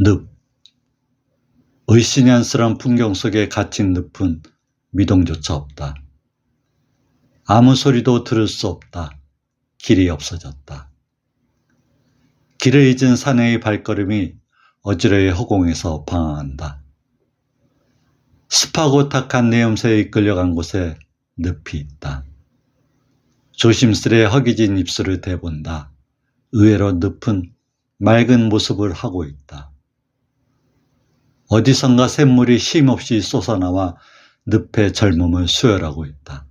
늪. 의신연스러운 풍경 속에 갇힌 늪은 미동조차 없다. 아무 소리도 들을 수 없다. 길이 없어졌다. 길을 잊은 사내의 발걸음이 어지러이 허공에서 방황한다. 습하고 탁한 내음새에 이끌려간 곳에 늪이 있다. 조심스레 허기진 입술을 대본다. 의외로 늪은 맑은 모습을 하고 있다. 어디선가 샘물이 쉼없이 솟아나와 늪의 젊음을 수혈하고 있다.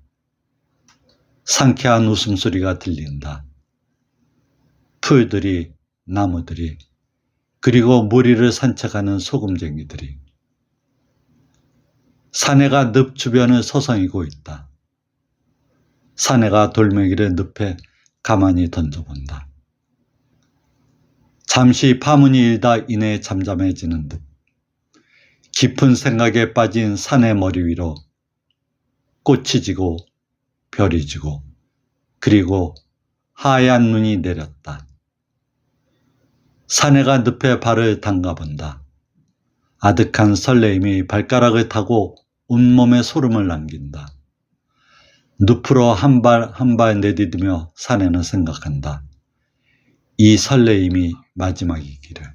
상쾌한 웃음소리가 들린다. 풀들이, 나무들이, 그리고 무리를 산책하는 소금쟁이들이. 사내가 늪 주변을 서성이고 있다. 사내가 돌멩이를 늪에 가만히 던져본다. 잠시 파문이 일다 이내 잠잠해지는 듯 깊은 생각에 빠진 산의 머리 위로 꽃이 지고 별이 지고 그리고 하얀 눈이 내렸다. 사내가 늪에 발을 담가본다. 아득한 설레임이 발가락을 타고 온몸에 소름을 남긴다. 늪으로 한 발 한 발 내디디며 사내는 생각한다. 이 설레임이 마지막이기를.